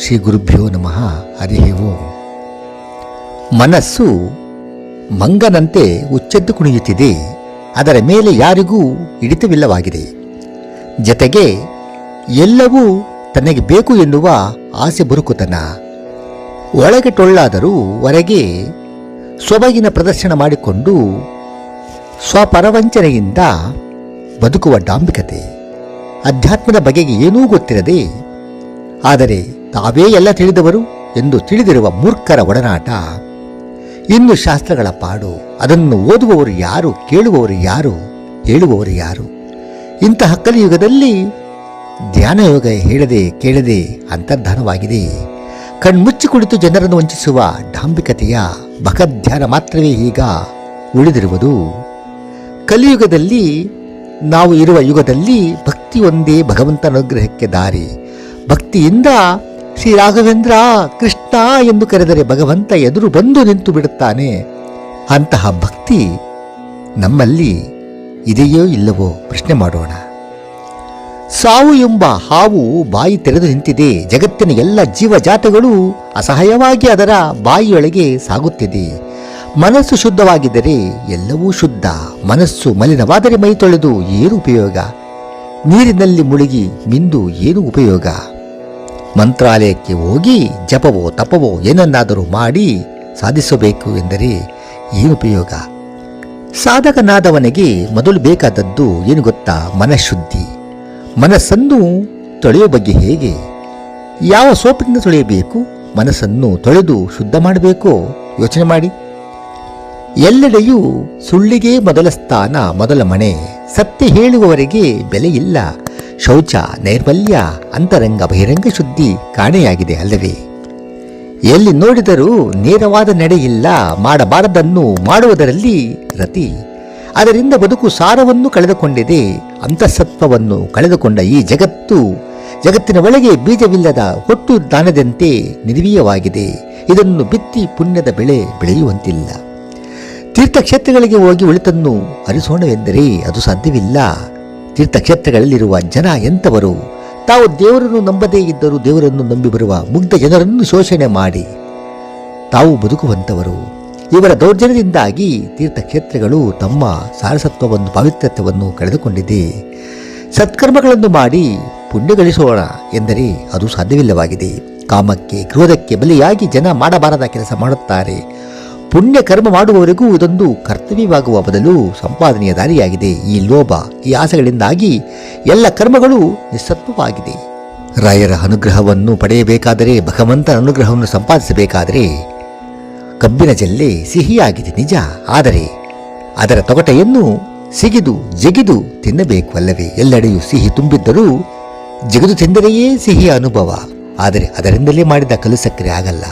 ಶ್ರೀ ಗುರುಭ್ಯೋ ನಮಃ. ಹರಿ ಓಂ. ಮನಸ್ಸು ಮಂಗನಂತೆ ಉಚ್ಚೆದ್ದು ಕುಣಿಯುತ್ತಿದೆ. ಅದರ ಮೇಲೆ ಯಾರಿಗೂ ಹಿಡಿತವಿಲ್ಲವಾಗಿದೆ. ಜತೆಗೆ ಎಲ್ಲವೂ ತನಗೆ ಬೇಕು ಎನ್ನುವ ಆಸೆ ಬುರುಕುತನ. ಒಳಗೆ ಟೊಳ್ಳಾದರೂ ಹೊರಗೆ ಸೊಬಗಿನ ಪ್ರದರ್ಶನ ಮಾಡಿಕೊಂಡು ಸ್ವಪರವಂಚನೆಯಿಂದ ಬದುಕುವ ಡಾಂಬಿಕತೆ. ಅಧ್ಯಾತ್ಮದ ಬಗೆಗೆ ಏನೂ ಗೊತ್ತಿರದೆ, ಆದರೆ ತಾವೇ ಎಲ್ಲ ತಿಳಿದವರು ಎಂದು ತಿಳಿದಿರುವ ಮೂರ್ಖರ ಒಡನಾಟ. ಇನ್ನು ಶಾಸ್ತ್ರಗಳ ಪಾಡು, ಅದನ್ನು ಓದುವವರು ಯಾರು, ಕೇಳುವವರು ಯಾರು, ಹೇಳುವವರು ಯಾರು? ಇಂತಹ ಕಲಿಯುಗದಲ್ಲಿ ಧ್ಯಾನಯೋಗ ಹೇಳದೆ, ಕೇಳದೆ ಅಂತರ್ಧಾನವಾಗಿದೆ. ಕಣ್ಮುಚ್ಚಿ ಕುಳಿತು ಜನರನ್ನು ವಂಚಿಸುವ ಡಾಂಬಿಕತೆಯ ಭಗಧ್ಯಾನ ಮಾತ್ರವೇ ಈಗ ಉಳಿದಿರುವುದು. ಕಲಿಯುಗದಲ್ಲಿ ನಾವು ಇರುವ ಯುಗದಲ್ಲಿ ಭಕ್ತಿ ಒಂದೇ ಭಗವಂತನ ಅನುಗ್ರಹಕ್ಕೆ ದಾರಿ. ಭಕ್ತಿಯಿಂದ ಶ್ರೀ ರಾಘವೇಂದ್ರ ಕೃಷ್ಣ ಎಂದು ಕರೆದರೆ ಭಗವಂತ ಎದುರು ಬಂದು ನಿಂತು ಬಿಡುತ್ತಾನೆ. ಅಂತಹ ಭಕ್ತಿ ನಮ್ಮಲ್ಲಿ ಇದೆಯೋ ಇಲ್ಲವೋ ಪ್ರಶ್ನೆ ಮಾಡೋಣ. ಸಾವು ಎಂಬ ಹಾವು ಬಾಯಿ ತೆರೆದು ನಿಂತಿದೆ. ಜಗತ್ತಿನ ಎಲ್ಲ ಜೀವಜಾತಗಳು ಅಸಹಾಯವಾಗಿ ಅದರ ಬಾಯಿಯೊಳಗೆ ಸಾಗುತ್ತಿದೆ. ಮನಸ್ಸು ಶುದ್ಧವಾಗಿದ್ದರೆ ಎಲ್ಲವೂ ಶುದ್ಧ. ಮನಸ್ಸು ಮಲಿನವಾದರೆ ಮೈ ತೊಳೆದು ಏನು ಉಪಯೋಗ? ನೀರಿನಲ್ಲಿ ಮುಳುಗಿ ಮಿಂದು ಏನು ಉಪಯೋಗ? ಮಂತ್ರಾಲಯಕ್ಕೆ ಹೋಗಿ ಜಪವೋ ತಪವೋ ಏನನ್ನಾದರೂ ಮಾಡಿ ಸಾಧಿಸಬೇಕು ಎಂದರೆ ಏನು ಉಪಯೋಗ? ಸಾಧಕನಾದವನಿಗೆ ಮೊದಲು ಬೇಕಾದದ್ದು ಏನು ಗೊತ್ತಾ? ಮನಃಶುದ್ಧಿ. ಮನಸ್ಸನ್ನು ತೊಳೆಯುವ ಬಗ್ಗೆ ಹೇಗೆ? ಯಾವ ಸೋಪಿನಿಂದ ತೊಳೆಯಬೇಕು? ಮನಸ್ಸನ್ನು ತೊಳೆದು ಶುದ್ಧ ಮಾಡಬೇಕೋ? ಯೋಚನೆ ಮಾಡಿ. ಎಲ್ಲೆಡೆಯೂ ಸುಳ್ಳಿಗೆ ಮೊದಲ ಸ್ಥಾನ, ಮೊದಲ ಮನೆ ಸತ್ಯ ಹೇಳುವವರೆಗೆ ಬೆಲೆ ಇಲ್ಲ. ಶೌಚ ನೈರ್ಮಲ್ಯ ಅಂತರಂಗ, ಬಹಿರಂಗ ಶುದ್ಧಿ ಕಾಣೆಯಾಗಿದೆ ಅಲ್ಲವೇ? ಎಲ್ಲಿ ನೋಡಿದರೂ ನೇರವಾದ ನಡೆಯಿಲ್ಲ, ಮಾಡಬಾರದನ್ನು ಮಾಡುವುದರಲ್ಲಿ ರತಿ. ಅದರಿಂದ ಬದುಕು ಸಾರವನ್ನು ಕಳೆದುಕೊಂಡಿದೆ, ಅಂತಸತ್ವವನ್ನು ಕಳೆದುಕೊಂಡ ಈ ಜಗತ್ತು. ಜಗತ್ತಿನ ಒಳಗೆ ಬೀಜವಿಲ್ಲದ ಹೊಟ್ಟು ದಾನದಂತೆ ನಿರ್ವೀಯವಾಗಿದೆ. ಇದನ್ನು ಬಿತ್ತಿ ಪುಣ್ಯದ ಬೆಳೆ ಬೆಳೆಯುವಂತಿಲ್ಲ. ತೀರ್ಥಕ್ಷೇತ್ರಗಳಿಗೆ ಹೋಗಿ ಒಳಿತನ್ನು ಅರಿಸೋಣವೆಂದರೆ ಅದು ಸಾಧ್ಯವಿಲ್ಲ. ತೀರ್ಥಕ್ಷೇತ್ರಗಳಲ್ಲಿರುವ ಜನ ಎಂಥವರು? ತಾವು ದೇವರನ್ನು ನಂಬದೇ ಇದ್ದರೂ ದೇವರನ್ನು ನಂಬಿ ಬರುವ ಮುಗ್ಧ ಜನರನ್ನು ಶೋಷಣೆ ಮಾಡಿ. ತಾವು ಬದುಕುವಂಥವರು. ಇವರ ದೌರ್ಜನ್ಯದಿಂದಾಗಿ ತೀರ್ಥಕ್ಷೇತ್ರಗಳು ತಮ್ಮ ಸಾರಸತ್ವವನ್ನು, ಪಾವಿತ್ರ್ಯತ್ವವನ್ನು ಕಳೆದುಕೊಂಡಿದೆ. ಸತ್ಕರ್ಮಗಳನ್ನು ಮಾಡಿ ಪುಣ್ಯ ಗಳಿಸೋಣ ಎಂದರೆ ಅದು ಸಾಧ್ಯವಿಲ್ಲವಾಗಿದೆ. ಕಾಮಕ್ಕೆ, ಕ್ರೋಧಕ್ಕೆ ಬಲಿಯಾಗಿ ಜನ ಮಾಡಬಾರದ ಕೆಲಸ ಮಾಡುತ್ತಾರೆ. ಪುಣ್ಯ ಕರ್ಮ ಮಾಡುವವರೆಗೂ ಇದೊಂದು ಕರ್ತವ್ಯವಾಗುವ ಬದಲು ಸಂಪಾದನೆಯ ದಾರಿಯಾಗಿದೆ ಈ ಲೋಭ, ಈ ಆಸೆಗಳಿಂದಾಗಿ ಎಲ್ಲ ಕರ್ಮಗಳು ನಿಸ್ಸತ್ವವಾಗಿದೆ. ರಾಯರ ಅನುಗ್ರಹವನ್ನು ಪಡೆಯಬೇಕಾದರೆ, ಭಗವಂತನ ಅನುಗ್ರಹವನ್ನು ಸಂಪಾದಿಸಬೇಕಾದರೆ ಕಬ್ಬಿನ ಜಲ್ಲೆ ಸಿಹಿಯಾಗಿದೆ ನಿಜ, ಆದರೆ ಅದರ ತೊಗಟೆಯನ್ನು ಸಿಗಿದು ಜಗಿದು ತಿನ್ನಬೇಕು ಅಲ್ಲವೇ ಎಲ್ಲೆಡೆಯೂ ಸಿಹಿ ತುಂಬಿದ್ದರೂ ಜಗಿದು ತಿಂದರೆಯೇ ಸಿಹಿಯ ಅನುಭವ. ಆದರೆ ಅದರಿಂದಲೇ ಮಾಡಿದ ಕಲು ಆಗಲ್ಲ.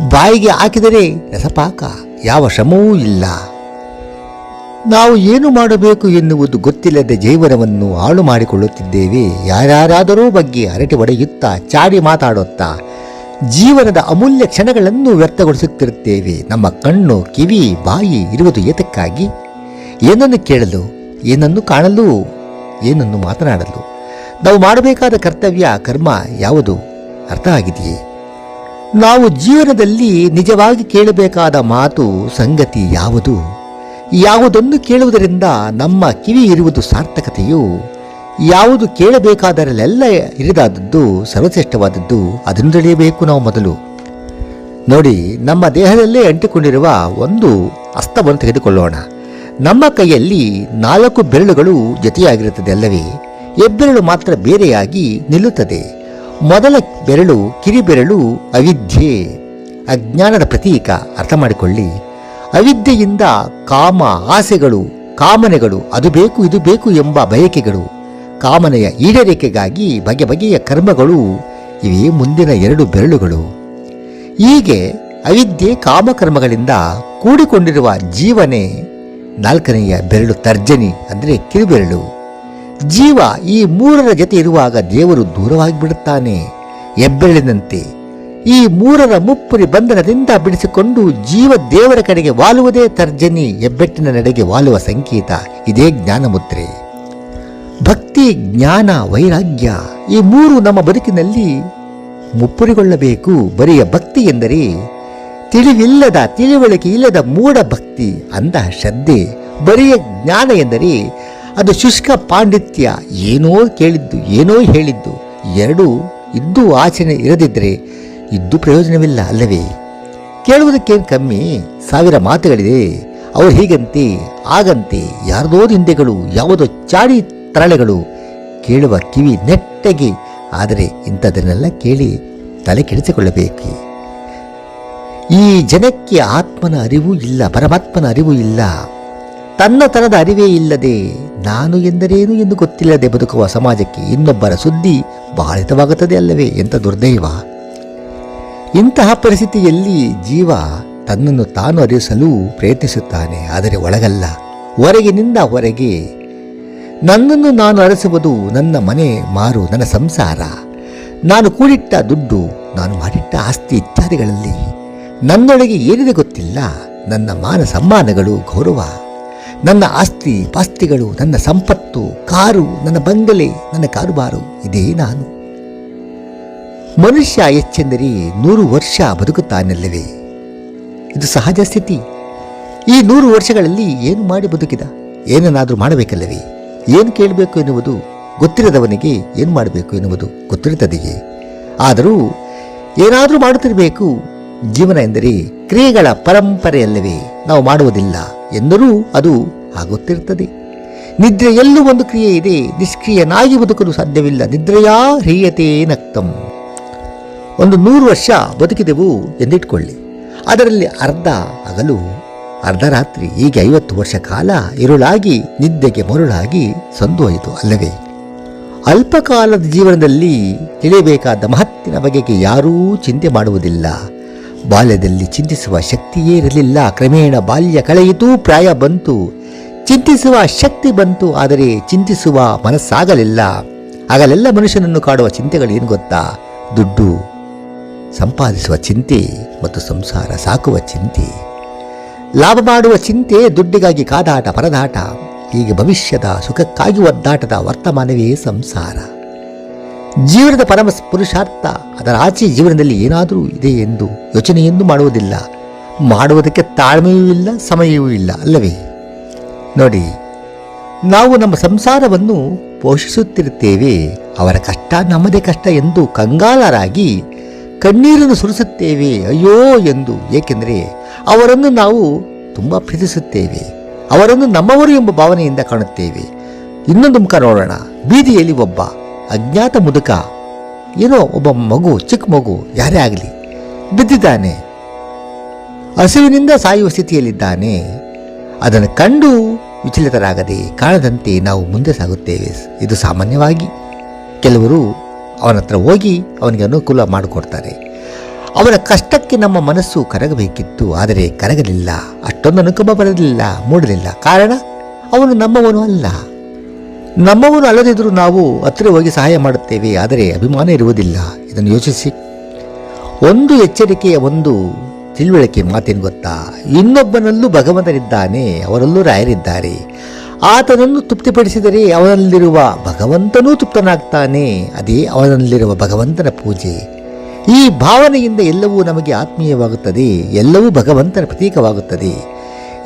ಬಾಯಿಗೆ ಹಾಕಿದರೆ ರಸಪಾಕ. ಯಾವ ಶ್ರಮವೂ ಇಲ್ಲ. ನಾವು ಏನು ಮಾಡಬೇಕು ಎನ್ನುವುದು ಗೊತ್ತಿಲ್ಲದೆ ಜೀವನವನ್ನು ಹಾಳು ಮಾಡಿಕೊಳ್ಳುತ್ತಿದ್ದೇವೆ. ಯಾರ್ಯಾರಾದರೂ ಬಗ್ಗೆ ಹರಟೆ ಒಡೆಯುತ್ತಾ ಚಾಡಿ ಮಾತಾಡುತ್ತಾ, ಜೀವನದ ಅಮೂಲ್ಯ ಕ್ಷಣಗಳನ್ನು ವ್ಯರ್ಥಗೊಳಿಸುತ್ತಿರುತ್ತೇವೆ. ನಮ್ಮ ಕಣ್ಣು, ಕಿವಿ, ಬಾಯಿ ಇರುವುದು ಏತಕ್ಕಾಗಿ? ಏನನ್ನು ಕೇಳಲು? ಏನನ್ನು ಕಾಣಲು? ಏನನ್ನು ಮಾತನಾಡಲು? ನಾವು ಮಾಡಬೇಕಾದ ಕರ್ತವ್ಯ, ಕರ್ಮ ಯಾವುದು? ಅರ್ಥ ಆಗಿದೆಯೇ? ನಾವು ಜೀವನದಲ್ಲಿ ನಿಜವಾಗಿ ಕೇಳಬೇಕಾದ ಮಾತು, ಸಂಗತಿ ಯಾವುದು? ಯಾವುದನ್ನು ಕೇಳುವುದರಿಂದ ನಮ್ಮ ಕಿವಿ ಇರುವುದು ಸಾರ್ಥಕತೆಯು? ಯಾವುದು ಕೇಳಬೇಕಾದರಲ್ಲೆಲ್ಲ ಇರಿದಾದದ್ದು, ಸರ್ವಶ್ರೇಷ್ಠವಾದದ್ದು, ಅದನ್ನು ತಿಳಿಯಬೇಕು ನಾವು ಮೊದಲು. ನೋಡಿ, ನಮ್ಮ ದೇಹದಲ್ಲೇ ಅಂಟಿಕೊಂಡಿರುವ ಒಂದು ಹಸ್ತವನ್ನು ತೆಗೆದುಕೊಳ್ಳೋಣ. ನಮ್ಮ ಕೈಯಲ್ಲಿ ನಾಲ್ಕು ಬೆರಳುಗಳು ಜೊತೆಯಾಗಿರುತ್ತದೆ ಅಲ್ಲವೇ ಹೆಬ್ಬೆರಳು ಮಾತ್ರ ಬೇರೆಯಾಗಿ ನಿಲ್ಲುತ್ತದೆ. ಮೊದಲ ಬೆರಳು, ಕಿರಿಬೆರಳು ಅವಿದ್ಯೆ. ಅಜ್ಞಾನದ ಪ್ರತೀಕ ಅರ್ಥ ಮಾಡಿಕೊಳ್ಳಿ. ಅವಿದ್ಯೆಯಿಂದ ಕಾಮ ಆಸೆಗಳು, ಕಾಮನೆಗಳು, ಅದು ಬೇಕು, ಇದು ಬೇಕು ಎಂಬ ಬಯಕೆಗಳು, ಕಾಮನೆಯ ಈಡೇರಿಕೆಗಾಗಿ ಬಗೆ ಬಗೆಯ ಕರ್ಮಗಳು ಇವೇ ಮುಂದಿನ ಎರಡು ಬೆರಳುಗಳು. ಹೀಗೆ ಅವಿದ್ಯೆ, ಕಾಮಕರ್ಮಗಳಿಂದ ಕೂಡಿಕೊಂಡಿರುವ ಜೀವನೇ ನಾಲ್ಕನೆಯ ಬೆರಳು ತರ್ಜನಿ, ಅಂದರೆ ಕಿರುಬೆರಳು. ಜೀವ ಈ ಮೂರರ ಜೊತೆ ಇರುವಾಗ ದೇವರು ದೂರವಾಗಿ ಬಿಡುತ್ತಾನೆ ಎಬ್ಬೆಳಿನಂತೆ ಈ ಮೂರರ ಮುಪ್ಪುರಿ ಬಂಧನದಿಂದ ಬಿಡಿಸಿಕೊಂಡು ಜೀವ ದೇವರ ಕಡೆಗೆ ವಾಲುವುದೇ ತರ್ಜನಿ ಹೆಬ್ಬೆಟ್ಟಿನ ನಡೆಗೆ ವಾಲುವ ಸಂಕೇತ. ಇದೇ ಜ್ಞಾನಮುದ್ರೆ. ಭಕ್ತಿ, ಜ್ಞಾನ, ವೈರಾಗ್ಯ ಈ ಮೂರು ನಮ್ಮ ಬದುಕಿನಲ್ಲಿ ಮುಪ್ಪುರಿಗೊಳ್ಳಬೇಕು. ಬರಿಯ ಭಕ್ತಿ ಎಂದರೆ ತಿಳಿವಿಲ್ಲದ, ತಿಳಿವಳಿಕೆ ಇಲ್ಲದ ಮೂಢ ಭಕ್ತಿ ಅಂತಹ ಶ್ರದ್ಧೆ. ಬರಿಯ ಜ್ಞಾನ ಎಂದರೆ ಅದು ಶುಷ್ಕ ಪಾಂಡಿತ್ಯ ಏನೋ ಕೇಳಿದ್ದು, ಏನೋ ಹೇಳಿದ್ದು. ಎರಡೂ ಇದ್ದು ಆಚರಣೆ ಇರದಿದ್ದರೆ ಇದ್ದು ಪ್ರಯೋಜನವಿಲ್ಲ ಅಲ್ಲವೇ? ಕೇಳುವುದಕ್ಕೇನು ಕಮ್ಮಿ? ಸಾವಿರ ಮಾತುಗಳಿದೆ. ಅವರು ಹೀಗಂತೆ ಆಗಂತೆ ಯಾರದೋ ನಿಂದೆಗಳು, ಯಾವುದೋ ಚಾಡಿ ತರಳೆಗಳು ಕೇಳುವ ಕಿವಿ ನೆಟ್ಟಗೆ. ಆದರೆ ಇಂಥದನ್ನೆಲ್ಲ ಕೇಳಿ ತಲೆ ಕೆಡಿಸಿಕೊಳ್ಳಬೇಕು? ಈ ಜನಕ್ಕೆ ಆತ್ಮನ ಅರಿವು ಇಲ್ಲ, ಪರಮಾತ್ಮನ ಅರಿವು ಇಲ್ಲ. ತನ್ನ ತನದ ಅರಿವೇ ಇಲ್ಲದೆ ನಾನು ಎಂದರೇನು ಎಂದು ಗೊತ್ತಿಲ್ಲದೆ ಬದುಕುವ ಸಮಾಜಕ್ಕೆ ಇನ್ನೊಬ್ಬರ ಸುದ್ದಿ ಬಾಧಿತವಾಗುತ್ತದೆ ಅಲ್ಲವೇ ಎಂಥ ದುರ್ದೈವ? ಇಂತಹ ಪರಿಸ್ಥಿತಿಯಲ್ಲಿ ಜೀವ ತನ್ನನ್ನು ತಾನು ಅರಿಸಲು ಪ್ರಯತ್ನಿಸುತ್ತಾನೆ, ಆದರೆ ಒಳಗಲ್ಲ. ಹೊರಗಿನಿಂದ ಹೊರಗೆ ನನ್ನನ್ನು ನಾನು ಅರಸುವುದು ನನ್ನ ಮನೆ ಮಾರು ನನ್ನ ಸಂಸಾರ. ನಾನು ಕೂಡಿಟ್ಟ ದುಡ್ಡು, ನಾನು ಮಾಡಿಟ್ಟ ಆಸ್ತಿ ಇತ್ಯಾದಿಗಳಲ್ಲಿ ನನ್ನೊಳಗೆ ಏನಿದೆ ಗೊತ್ತಿಲ್ಲ. ನನ್ನ ಮಾನ ಸಮ್ಮಾನಗಳು ಗೌರವ. ನನ್ನ ಆಸ್ತಿ, ಪಾಸ್ತಿಗಳು, ನನ್ನ ಸಂಪತ್ತು, ಕಾರು, ನನ್ನ ಬಂಗಲೆ, ನನ್ನ ಕಾರುಬಾರು, ಇದೇ ನಾನು. ಮನುಷ್ಯ ಹೆಚ್ಚೆಂದರೆ ನೂರು ವರ್ಷ ಬದುಕುತ್ತಾನಲ್ಲವೇ? ಇದು ಸಹಜ ಸ್ಥಿತಿ. ಈ ನೂರು ವರ್ಷಗಳಲ್ಲಿ ಏನು ಮಾಡಿ ಬದುಕಿದ? ಏನನ್ನಾದರೂ ಮಾಡಬೇಕಲ್ಲವೇ? ಏನು ಕೇಳಬೇಕು ಎನ್ನುವುದು ಗೊತ್ತಿರದವನಿಗೆ ಏನು ಮಾಡಬೇಕು ಎನ್ನುವುದು ಗೊತ್ತಿರುತ್ತದೆಯೇ ಆದರೂ ಏನಾದರೂ ಮಾಡುತ್ತಿರಬೇಕು. ಜೀವನ ಎಂದರೆ ಕ್ರಿಯೆಗಳ ಪರಂಪರೆಯಲ್ಲವೇ? ನಾವು ಮಾಡುವುದಿಲ್ಲ. ಎಂದರೂ ಅದು ಆಗುತ್ತಿರುತ್ತದೆ. ನಿದ್ರೆಯಲ್ಲೂ ಒಂದು ಕ್ರಿಯೆ ಇದೆ. ನಿಷ್ಕ್ರಿಯನಾಗಿ ಬದುಕಲು ಸಾಧ್ಯವಿಲ್ಲ. ನಿದ್ರೆಯಾ ಹೀಯತೆ ನಕ್ತಂ. ಒಂದು ನೂರು ವರ್ಷ ಬದುಕಿದೆವು ಎಂದಿಟ್ಕೊಳ್ಳಿ. ಅದರಲ್ಲಿ ಅರ್ಧ ಹಗಲು, ಅರ್ಧ ರಾತ್ರಿ, ಹೀಗೆ ಐವತ್ತು ವರ್ಷ ಕಾಲ ಇರುಳಾಗಿ ನಿದ್ದೆಗೆ ಮರುಳಾಗಿ ಸಂದು ಹೋಯಿತು ಅಲ್ಲವೇ? ಅಲ್ಪಕಾಲದ ಜೀವನದಲ್ಲಿ ತಿಳಿಯಬೇಕಾದ ಮಹತ್ತಿನ ಬಗೆಗೆ ಯಾರೂ ಚಿಂತೆ ಮಾಡುವುದಿಲ್ಲ. ಬಾಲ್ಯದಲ್ಲಿ ಚಿಂತಿಸುವ ಶಕ್ತಿಯೇ ಇರಲಿಲ್ಲ. ಕ್ರಮೇಣ ಬಾಲ್ಯ ಕಳೆಯಿತು ಪ್ರಾಯ ಬಂತು. ಚಿಂತಿಸುವ ಶಕ್ತಿ ಬಂತು, ಆದರೆ ಚಿಂತಿಸುವ ಮನಸ್ಸಾಗಲಿಲ್ಲ. ಆಗಲೆಲ್ಲ ಮನುಷ್ಯನನ್ನು ಕಾಡುವ ಚಿಂತೆಗಳೇನು ಗೊತ್ತಾ? ದುಡ್ಡು, ಸಂಪಾದಿಸುವ ಚಿಂತೆ ಮತ್ತು ಸಂಸಾರ ಸಾಕುವ ಚಿಂತೆ. ಲಾಭ ಮಾಡುವ ಚಿಂತೆ, ದುಡ್ಡಿಗಾಗಿ ಕಾದಾಟ, ಪರದಾಟ. ಹೀಗೆ ಭವಿಷ್ಯದ ಸುಖಕ್ಕಾಗಿ ಒದ್ದಾಟದ ವರ್ತಮಾನವೇ ಸಂಸಾರ. ಜೀವನದ ಪರಮ ಪುರುಷಾರ್ಥ, ಅದರ ಆಚೆ ಜೀವನದಲ್ಲಿ ಏನಾದರೂ ಇದೆ ಎಂದು ಯೋಚನೆಯೆಂದು ಮಾಡುವುದಿಲ್ಲ. ಮಾಡುವುದಕ್ಕೆ ತಾಳ್ಮೆಯೂ ಇಲ್ಲ, ಸಮಯವೂ ಇಲ್ಲ, ಅಲ್ಲವೇ? ನೋಡಿ, ನಾವು ನಮ್ಮ ಸಂಸಾರವನ್ನು ಪೋಷಿಸುತ್ತಿರುತ್ತೇವೆ, ಅವರ ಕಷ್ಟ ನಮ್ಮದೇ ಕಷ್ಟ ಎಂದು ಕಂಗಾಲರಾಗಿ ಕಣ್ಣೀರನ್ನು ಸುರಿಸುತ್ತೇವೆ, ಅಯ್ಯೋ ಎಂದು, ಏಕೆಂದರೆ ಅವರನ್ನು ನಾವು ತುಂಬ ಪ್ರೀತಿಸುತ್ತೇವೆ, ಅವರನ್ನು ನಮ್ಮವರು ಎಂಬ ಭಾವನೆಯಿಂದ ಕಾಣುತ್ತೇವೆ. ಇನ್ನೊಂದು ಮುಖ ನೋಡೋಣ, ಬೀದಿಯಲ್ಲಿ ಒಬ್ಬ ಅಜ್ಞಾತ ಮುದುಕ. ಏನೋ ಒಬ್ಬ ಮಗು, ಚಿಕ್ಕ ಮಗು, ಯಾರೇ ಆಗಲಿ, ಬಿದ್ದಿದ್ದಾನೆ. ಹಸಿವಿನಿಂದ ಸಾಯುವ ಸ್ಥಿತಿಯಲ್ಲಿದ್ದಾನೆ. ಅದನ್ನು ಕಂಡು ವಿಚಲಿತರಾಗದೆ ಕಾಣದಂತೆ ನಾವು ಮುಂದೆ ಸಾಗುತ್ತೇವೆ. ಇದು ಸಾಮಾನ್ಯವಾಗಿ. ಕೆಲವರು ಅವನ ಹತ್ರ ಹೋಗಿ ಅವನಿಗೆ ಅನುಕೂಲ ಮಾಡಿಕೊಡ್ತಾರೆ. ಅವರ ಕಷ್ಟಕ್ಕೆ ನಮ್ಮ ಮನಸ್ಸು ಕರಗಬೇಕಿತ್ತು, ಆದರೆ ಕರಗಲಿಲ್ಲ. ಅಷ್ಟೊಂದು ಅನುಕಂಪ ಬರಲಿಲ್ಲ, ಮೂಡಲಿಲ್ಲ. ಕಾರಣ, ಅವನು ನಮ್ಮವನು ಅಲ್ಲ. ನಮ್ಮವನು ಅಲ್ಲದಿದ್ದರೂ ನಾವು ಹತ್ತಿರ ಹೋಗಿ ಸಹಾಯ ಮಾಡುತ್ತೇವೆ, ಆದರೆ ಅಭಿಮಾನ ಇರುವುದಿಲ್ಲ. ಇದನ್ನು ಯೋಚಿಸಿ. ಒಂದು ಎಚ್ಚರಿಕೆಯ ಒಂದು ತಿಳುವಳಿಕೆ ಮಾತೇನು ಗೊತ್ತಾ? ಇನ್ನೊಬ್ಬನಲ್ಲೂ ಭಗವಂತನಿದ್ದಾನೆ, ಅವರಲ್ಲೂ ರಾಯರಿದ್ದಾರೆ. ಆತನನ್ನು ತೃಪ್ತಿಪಡಿಸಿದರೆ ಅವನಲ್ಲಿರುವ ಭಗವಂತನೂ ತೃಪ್ತನಾಗ್ತಾನೆ, ಅದೇ ಅವನಲ್ಲಿರುವ ಭಗವಂತನ ಪೂಜೆ. ಈ ಭಾವನೆಯಿಂದ ಎಲ್ಲವೂ ನಮಗೆ ಆತ್ಮೀಯವಾಗುತ್ತದೆ, ಎಲ್ಲವೂ ಭಗವಂತನ ಪ್ರತೀಕವಾಗುತ್ತದೆ.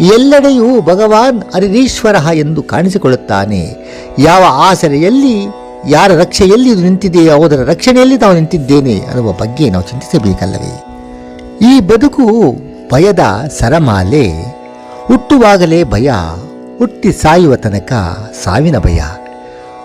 ಎಲ್ಲೆಡೆಯೂ ಭಗವಾನ್ ಹರಿರೀಶ್ವರ ಎಂದು ಕಾಣಿಸಿಕೊಳ್ಳುತ್ತಾನೆ. ಯಾವ ಆಸರೆಯಲ್ಲಿ, ಯಾರ ರಕ್ಷೆಯಲ್ಲಿ ಇದು ನಿಂತಿದೆಯೋ ಅದರ ರಕ್ಷಣೆಯಲ್ಲಿ ನಾವು ನಿಂತಿದ್ದೇನೆ ಅನ್ನುವ ಬಗ್ಗೆ ನಾವು ಚಿಂತಿಸಬೇಕಲ್ಲವೇ? ಈ ಬದುಕು ಭಯದ ಸರಮಾಲೆ, ಹುಟ್ಟುವಾಗಲೇ ಭಯ, ಹುಟ್ಟಿ ಸಾಯುವ ತನಕ ಸಾವಿನ ಭಯ,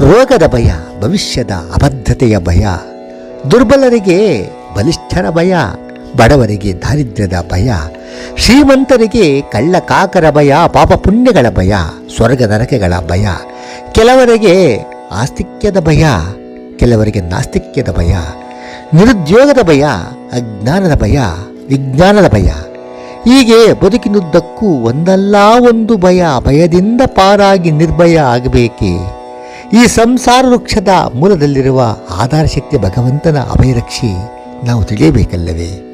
ರೋಗದ ಭಯ, ಭವಿಷ್ಯದ ಅಬದ್ಧತೆಯ ಭಯ, ದುರ್ಬಲರಿಗೆ ಬಲಿಷ್ಠರ ಭಯ, ಬಡವರಿಗೆ ದಾರಿದ್ರ್ಯದ ಭಯ ಶ್ರೀಮಂತರಿಗೆ ಕಳ್ಳ ಕಾಕರ ಭಯ, ಪಾಪ ಪುಣ್ಯಗಳ ಭಯ ಸ್ವರ್ಗ ನರಕೆಗಳ ಭಯ, ಕೆಲವರಿಗೆ ಆಸ್ತಿಕ್ಯದ ಭಯ, ಕೆಲವರಿಗೆ ನಾಸ್ತಿಕ್ಯದ ಭಯ, ನಿರುದ್ಯೋಗದ ಭಯ, ಅಜ್ಞಾನದ ಭಯ, ವಿಜ್ಞಾನದ ಭಯ. ಹೀಗೆ ಬದುಕಿನುದ್ದಕ್ಕೂ ಒಂದಲ್ಲ ಒಂದು ಭಯ, ಭಯದಿಂದ ಪಾರಾಗಿ ನಿರ್ಭಯ ಆಗಬೇಕೆ? ಈ ಸಂಸಾರ ವೃಕ್ಷದ ಮೂಲದಲ್ಲಿರುವ ಆಧಾರ ಶಕ್ತಿ ಭಗವಂತನ ಅಭಯರಕ್ಷಿ ನಾವು ತಿಳಿಯಬೇಕಲ್ಲವೇ?